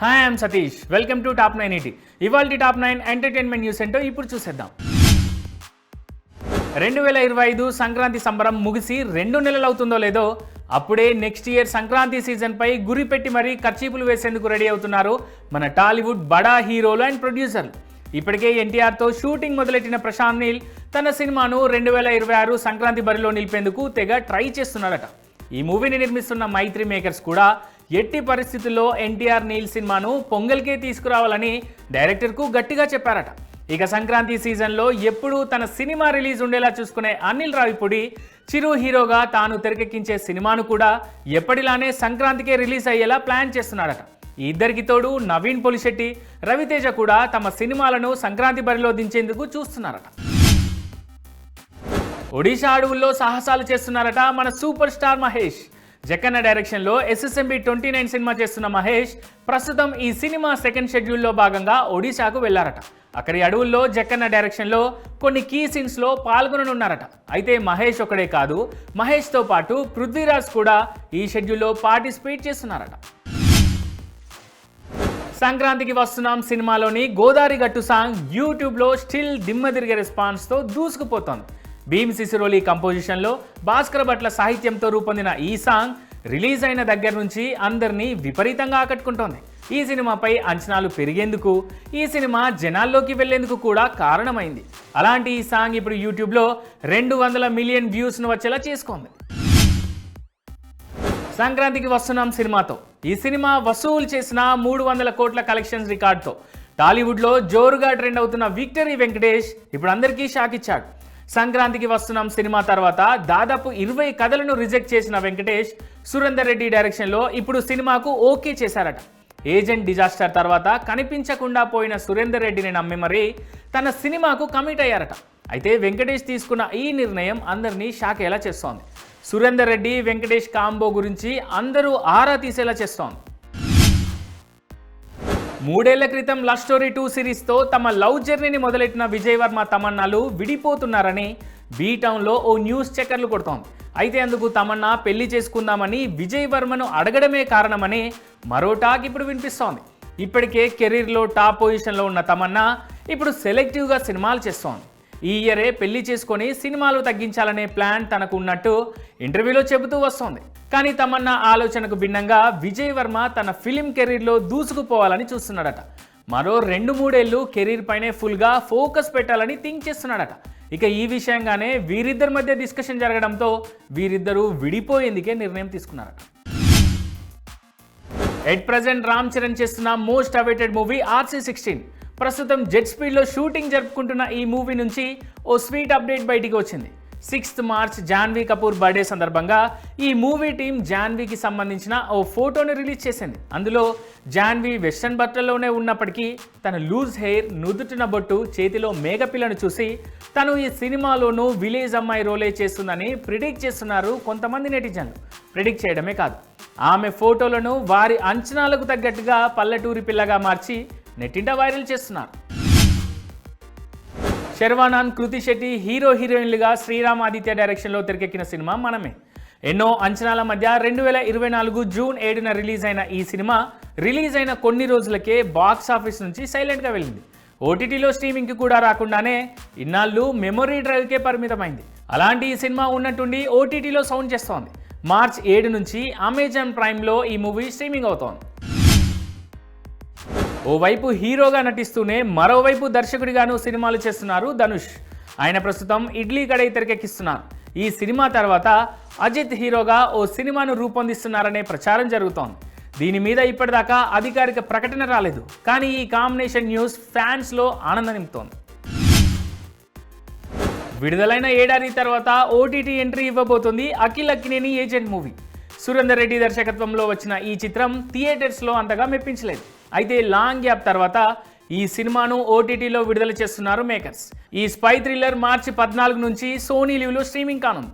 Hi I'm Satish welcome to top nine eighty ఇవాళ top nine entertainment news ఏంటో ఇప్పుడు చూసేద్దాం. రెండు వేల ఇరవై ఐదు సంక్రాంతి సంబరం ముగిసి రెండు నెలలు అవుతుందో లేదో అప్పుడే నెక్స్ట్ ఇయర్ సంక్రాంతి సీజన్పై గురి పెట్టి మరీ ఖర్చీపులు వేసేందుకు రెడీ అవుతున్నారు మన టాలీవుడ్ బడా హీరోలు అండ్ ప్రొడ్యూసర్లు ఇప్పటికే ఎన్టీఆర్తో షూటింగ్ మొదలెట్టిన ప్రశాంత్ నీల్ తన సినిమాను రెండు వేల ఇరవై ఆరు సంక్రాంతి బరిలో నిలిపేందుకు తెగ ట్రై చేస్తున్నాడట. ఈ మూవీని నిర్మిస్తున్న మైత్రి మేకర్స్ కూడా ఎట్టి పరిస్థితుల్లో ఎన్టీఆర్ నీల్ సినిమాను పొంగల్కే తీసుకురావాలని డైరెక్టర్కు గట్టిగా చెప్పారట. ఇక సంక్రాంతి సీజన్లో ఎప్పుడూ తన సినిమా రిలీజ్ ఉండేలా చూసుకునే అనిల్ రావిపూడి చిరు హీరోగా తాను తెరకెక్కించే సినిమాను కూడా ఎప్పటిలానే సంక్రాంతికే రిలీజ్ అయ్యేలా ప్లాన్ చేస్తున్నాడట. ఈ ఇద్దరికి తోడు నవీన్ పొలిశెట్టి రవితేజ కూడా తమ సినిమాలను సంక్రాంతి బరిలో దించేందుకు చూస్తున్నారట. ఒడిశా అడవుల్లో సాహసాలు చేస్తున్నారట మన సూపర్ స్టార్ మహేష్. జక్కన్న డైరెక్షన్లో ఎస్ఎస్ఎంబి ట్వంటీ నైన్ సినిమా చేస్తున్న మహేష్ ప్రస్తుతం ఈ సినిమా సెకండ్ షెడ్యూల్లో భాగంగా ఒడిశాకు వెళ్ళారట అక్కడి అడవుల్లో జక్కన్న డైరెక్షన్లో కొన్ని కీ సీన్స్లో పాల్గొననున్నారట. అయితే మహేష్ ఒకడే కాదు మహేష్తో పాటు పృథ్వీరాజ్ కూడా ఈ షెడ్యూల్లో పార్టిసిపేట్ చేస్తున్నారట. సంక్రాంతికి వస్తున్నాం సినిమాలోని గోదారి గట్టు సాంగ్ యూట్యూబ్లో స్టిల్ దిమ్మదిరిగే రెస్పాన్స్తో దూసుకుపోతోంది. భీమ్ సిసిరోలి కంపోజిషన్లో భాస్కర్ భట్ల సాహిత్యంతో రూపొందిన ఈ సాంగ్ రిలీజ్ అయిన దగ్గర నుంచి అందరినీ విపరీతంగా ఆకట్టుకుంటోంది. ఈ సినిమాపై అంచనాలు పెరిగేందుకు ఈ సినిమా జనాల్లోకి వెళ్ళేందుకు కూడా కారణమైంది. అలాంటి ఈ సాంగ్ ఇప్పుడు యూట్యూబ్లో రెండు వందల మిలియన్ వ్యూస్ను వచ్చేలా చేసుకోండి సంక్రాంతికి వస్తున్నాం సినిమాతో. ఈ సినిమా వసూలు చేసిన మూడు వందల కోట్ల కలెక్షన్స్ రికార్డ్తో. టాలీవుడ్లో జోరుగా ట్రెండ్ అవుతున్న విక్టరీ వెంకటేష్ ఇప్పుడు అందరికీ షాక్ ఇచ్చాడు సంక్రాంతికి వస్తున్నాం సినిమా తర్వాత. దాదాపు ఇరవై కథలను రిజెక్ట్ చేసిన వెంకటేష్ సురేందర్ రెడ్డి డైరెక్షన్లో ఇప్పుడు సినిమాకు ఓకే చేశారట. ఏజెంట్ డిజాస్టర్ తర్వాత కనిపించకుండా పోయిన సురేందర్ రెడ్డిని నమ్మి మరీ తన సినిమాకు కమిట్ అయ్యారట. అయితే వెంకటేష్ తీసుకున్న ఈ నిర్ణయం అందరినీ షాక్ ఎలా చేస్తోంది. సురేందర్ రెడ్డి వెంకటేష్ కాంబో గురించి అందరూ ఆరా తీసేలా చేస్తోంది. మూడేళ్ళ క్రితం లవ్ స్టోరీ టూ సిరీస్తో తమ లవ్ జర్నీని మొదలెట్టిన విజయ్ వర్మ తమన్నాలు విడిపోతున్నారని బీ టౌన్లో ఓ న్యూస్ చెక్కర్లు కొడుతోంది. అయితే అందుకు తమన్నా పెళ్ళి చేసుకుందామని విజయ్ వర్మను అడగడమే కారణమని మరో టాక్ ఇప్పుడు వినిపిస్తోంది. ఇప్పటికే కెరీర్లో టాప్ పొజిషన్లో ఉన్న తమన్నా ఇప్పుడు సెలెక్టివ్గా సినిమాలు చేస్తోంది. ఈ ఇయరే పెళ్ళి చేసుకొని సినిమాలు తగ్గించాలనే ప్లాన్ తనకు ఉన్నట్టు ఇంటర్వ్యూలో చెబుతూ వస్తోంది. కానీ తమన్నా ఆలోచనకు భిన్నంగా విజయ్ వర్మ తన ఫిలిం కెరీర్లో దూసుకుపోవాలని చూస్తున్నాడట. మరో రెండు మూడేళ్ళు కెరీర్ పైనే ఫుల్గా ఫోకస్ పెట్టాలని థింక్ చేస్తున్నాడట. ఇక ఈ విషయంగానే వీరిద్దరి మధ్య డిస్కషన్ జరగడంతో వీరిద్దరూ విడిపోయేందుకే నిర్ణయం తీసుకున్నారట. ఎట్ ప్రజెంట్ రామ్ చరణ్ చేస్తున్న most awaited movie RC sixteen. ప్రస్తుతం జెట్ స్పీడ్లో షూటింగ్ జరుపుకుంటున్న ఈ మూవీ నుంచి ఓ స్వీట్ అప్డేట్ బయటికి వచ్చింది. Sixth March Janhvi Kapoor birthday సందర్భంగా ఈ మూవీ టీం జాన్వీకి సంబంధించిన ఓ ఫోటోని రిలీజ్ చేసింది. అందులో జాన్వీ వెస్ట్రన్ బట్టల్లోనే ఉన్నప్పటికీ తన లూజ్ హెయిర్ నుదుటిన బొట్టు చేతిలో మేఘపిల్లను చూసి తను ఈ సినిమాలోనూ విలేజ్ అమ్మాయి రోలే చేస్తుందని ప్రిడిక్ట్ చేస్తున్నారు కొంతమంది నెటిజన్లు. ప్రిడిక్ట్ చేయడమే కాదు. ఆమె ఫోటోలను వారి అంచనాలకు తగ్గట్టుగా పల్లెటూరి పిల్లగా మార్చి నెట్టింట వైరల్ చేస్తున్నారు. శర్వానాన్ కృతి శెట్టి హీరో హీరోయిన్లుగా శ్రీరామ్ ఆదిత్య డైరెక్షన్లో తెరకెక్కిన సినిమా మనమే. ఎన్నో అంచనాల మధ్య రెండు వేల ఇరవై నాలుగు జూన్ ఏడున రిలీజ్ అయిన ఈ సినిమా రిలీజ్ అయిన కొన్ని రోజులకే బాక్స్ ఆఫీస్ నుంచి సైలెంట్గా వెళ్ళింది. ఓటీటీలో స్ట్రీమింగ్కి కూడా రాకుండానే ఇన్నాళ్ళు మెమొరీ డ్రైవ్కే పరిమితమైంది. అలాంటి ఈ సినిమా ఉన్నట్టుండి ఓటీటీలో సౌండ్ చేస్తోంది. మార్చ్ ఏడు నుంచి అమెజాన్ ప్రైమ్లో ఈ మూవీ స్ట్రీమింగ్ అవుతోంది. ఓవైపు హీరోగా నటిస్తూనే మరోవైపు దర్శకుడిగాను సినిమాలు చేస్తున్నారు ధనుష్. ఆయన ప్రస్తుతం ఇడ్లీ కడై తెరకెక్కిస్తున్నారు. ఈ సినిమా తర్వాత అజిత్ హీరోగా ఓ సినిమాను రూపొందిస్తున్నారనే ప్రచారం జరుగుతోంది. దీని మీద ఇప్పటిదాకా అధికారిక ప్రకటన రాలేదు. కానీ ఈ కాంబినేషన్ న్యూస్ ఫ్యాన్స్లో ఆనందం నింపుతోంది విడుదలైన ఏడాది తర్వాత ఓటీటీ ఎంట్రీ ఇవ్వబోతోంది అఖిల్ అక్కినేని ఏజెంట్ మూవీ. సురేందర్ రెడ్డి దర్శకత్వంలో వచ్చిన ఈ చిత్రం థియేటర్స్లో అంతగా మెప్పించలేదు. అయితే లాంగ్ గ్యాప్ తర్వాత ఈ సినిమాను ఓటీటీలో విడుదల చేస్తున్నారు మేకర్స్. ఈ స్పై థ్రిల్లర్ మార్చి పద్నాలుగు నుంచి సోనీ లీవ్లో స్ట్రీమింగ్ కానుంది.